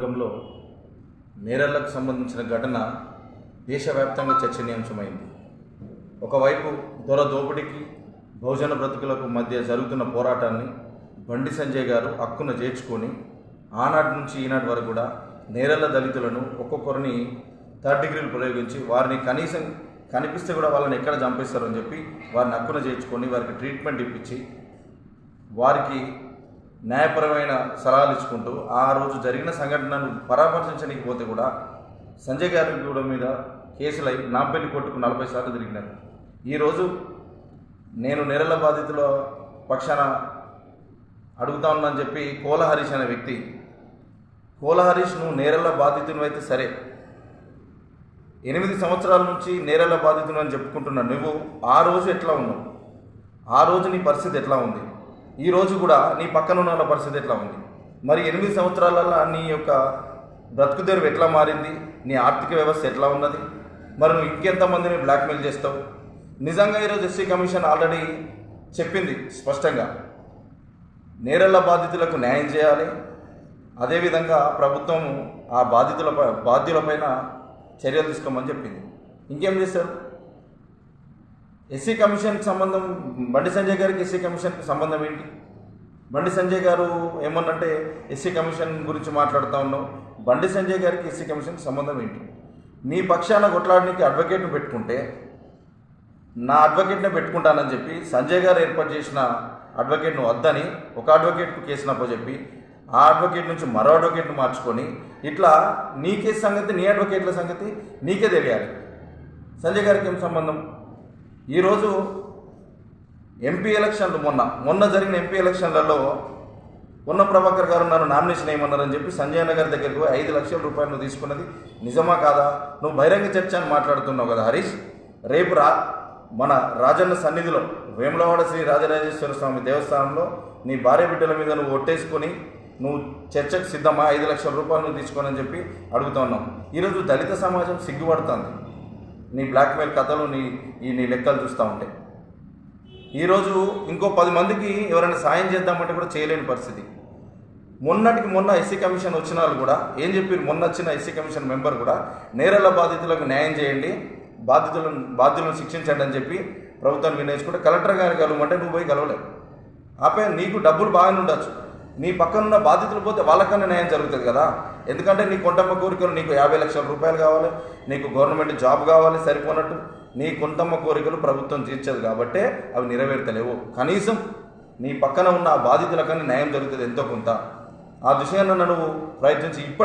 వర్గంలో నేరాలకు సంబంధించిన ఘటన దేశవ్యాప్తంగా చర్చనీయాంశమైంది. ఒకవైపు దొర దోపిడీకి బహుజన బ్రతుకులకు మధ్య జరుగుతున్న పోరాటాన్ని బండి సంజయ్ గారు హక్కున చేర్చుకొని ఆనాటి నుంచి ఈనాటి వరకు కూడా నేరల దళితులను ఒక్కొక్కరిని థర్డ్ డిగ్రీలు ప్రయోగించి వారిని కనీసం కనిపిస్తే కూడా వాళ్ళని ఎక్కడ చంపేస్తారు చెప్పి వారిని హక్కున చేర్చుకొని వారికి ట్రీట్మెంట్ ఇప్పించి వారికి న్యాయపరమైన సలహాలు ఇచ్చుకుంటూ ఆ రోజు జరిగిన సంఘటనను పరామర్శించడానికి పోతే కూడా సంజయ్ గారి కూడా మీద కేసులై నాంపల్లి కోర్టుకు నలభై సార్లు తిరిగినారు. ఈరోజు నేను నేరల బాధితుల పక్షాన అడుగుతా ఉన్నానని చెప్పి కోల హరీష్ అనే వ్యక్తి కోల హరీష్ నువ్వు నేరల బాధితును అయితే సరే ఎనిమిది సంవత్సరాల నుంచి నేరల బాధితును అని చెప్పుకుంటున్నా నువ్వు ఆ రోజు ఎట్లా ఉన్నావు? ఆ రోజు నీ పరిస్థితి ఎట్లా ఉంది? ఈ రోజు కూడా నీ పక్కన ఉన్న వాళ్ళ పరిస్థితి ఎట్లా ఉంది? మరి ఎనిమిది సంవత్సరాలలో నీ యొక్క బ్రతుకు తెరువు ఎట్లా మారింది? నీ ఆర్థిక వ్యవస్థ ఎట్లా ఉన్నది? మరి నువ్వు ఇంకెంతమందిని బ్లాక్మెయిల్ చేస్తావు? నిజంగా ఈరోజు ఎస్సీ కమిషన్ ఆల్రెడీ చెప్పింది స్పష్టంగా. నేరళ్ళ బాధితులకు న్యాయం చేయాలి. అదేవిధంగా ప్రభుత్వం ఆ బాధితుల బాధ్యులపైన చర్యలు తీసుకోమని చెప్పింది. ఇంకేం చేస్తారు ఎస్సీ కమిషన్కి సంబంధం బండి సంజయ్ గారికి ఎస్సీ కమిషన్కి సంబంధం ఏంటి? బండి సంజయ్ గారు ఏమన్నంటే ఎస్సీ కమిషన్ గురించి మాట్లాడుతూ ఉన్నావు. బండి సంజయ్ గారికి ఎస్సీ కమిషన్కి సంబంధం ఏంటి? నీ పక్షాన కొట్లాడడానికి అడ్వకేట్ను పెట్టుకుంటే నా అడ్వకేట్నే పెట్టుకుంటానని చెప్పి సంజయ్ గారు ఏర్పాటు చేసిన అడ్వకేట్ను వద్దని ఒక అడ్వకేట్కు కేసునప్పో చెప్పి ఆ అడ్వకేట్ నుంచి మరో అడ్వకేట్ను మార్చుకొని ఇట్లా నీ కేసు సంగతి నీ అడ్వకేట్ల సంగతి నీకే తెలియాలి. సంజయ్ గారికి ఏం సంబంధం? ఈరోజు ఎంపీ ఎలక్షన్లు మొన్న మొన్న జరిగిన ఎంపీ ఎలక్షన్లలో ఉన్న ప్రభాకర్ గారు నన్ను నామినేషన్ వేయమన్నారని చెప్పి సంజయ్ నగర్ దగ్గరికి పోయి ఐదు లక్షల రూపాయలు నువ్వు తీసుకున్నది నిజమా కాదా? నువ్వు బహిరంగ చర్చ అని మాట్లాడుతున్నావు కదా హరీష్. రేపు రా మన రాజన్న సన్నిధిలో వేములవాడ శ్రీ రాజరాజేశ్వర స్వామి దేవస్థానంలో నీ భార్య బిడ్డల మీద నువ్వు ఒట్టేసుకొని నువ్వు చర్చకు సిద్ధమా? ఐదు లక్షల రూపాయలు నువ్వు తీసుకోనని చెప్పి అడుగుతా ఉన్నాం. ఈరోజు దళిత సమాజం సిగ్గుపడుతుంది. నీ బ్లాక్మెయిల్ కథలు నీ ఈ నీ లెక్కలు చూస్తూ ఉంటే. ఈరోజు ఇంకో పది మందికి ఎవరైనా సాయం చేద్దామంటే కూడా చేయలేని పరిస్థితి. మొన్నటికి మొన్న ఎస్సీ కమిషన్ వచ్చిన వాళ్ళు కూడా ఏం చెప్పారు మొన్న వచ్చిన ఎస్సీ కమిషన్ మెంబర్ కూడా నేరల బాధితులకు న్యాయం చేయండి బాధితులను బాధ్యులను శిక్షించండి అని చెప్పి ప్రభుత్వాన్ని వినయించుకుంటే కలెక్టర్ గారు కలవమంటే నువ్వు పోయి కలవలేవు. ఆపై నీకు డబ్బులు బాగానే ఉండొచ్చు. నీ పక్కన ఉన్న బాధితులు పోతే వాళ్ళకన్నా న్యాయం జరుగుతుంది కదా. ఎందుకంటే నీ కొంటమ్మ కోరికలు నీకు యాభై లక్షల రూపాయలు కావాలి నీకు గవర్నమెంట్ జాబ్ కావాలి సరిపోనట్టు నీ కొంతమ్మ కోరికలు ప్రభుత్వం తీర్చదు కాబట్టే అవి నెరవేర్తలేవు కనీసం నీ పక్కన ఉన్న ఆ బాధితులకన్నా న్యాయం జరుగుతుంది ఎంతో కొంత. ఆ విషయాన్ని నువ్వు ప్రయత్నించి ఇప్పటి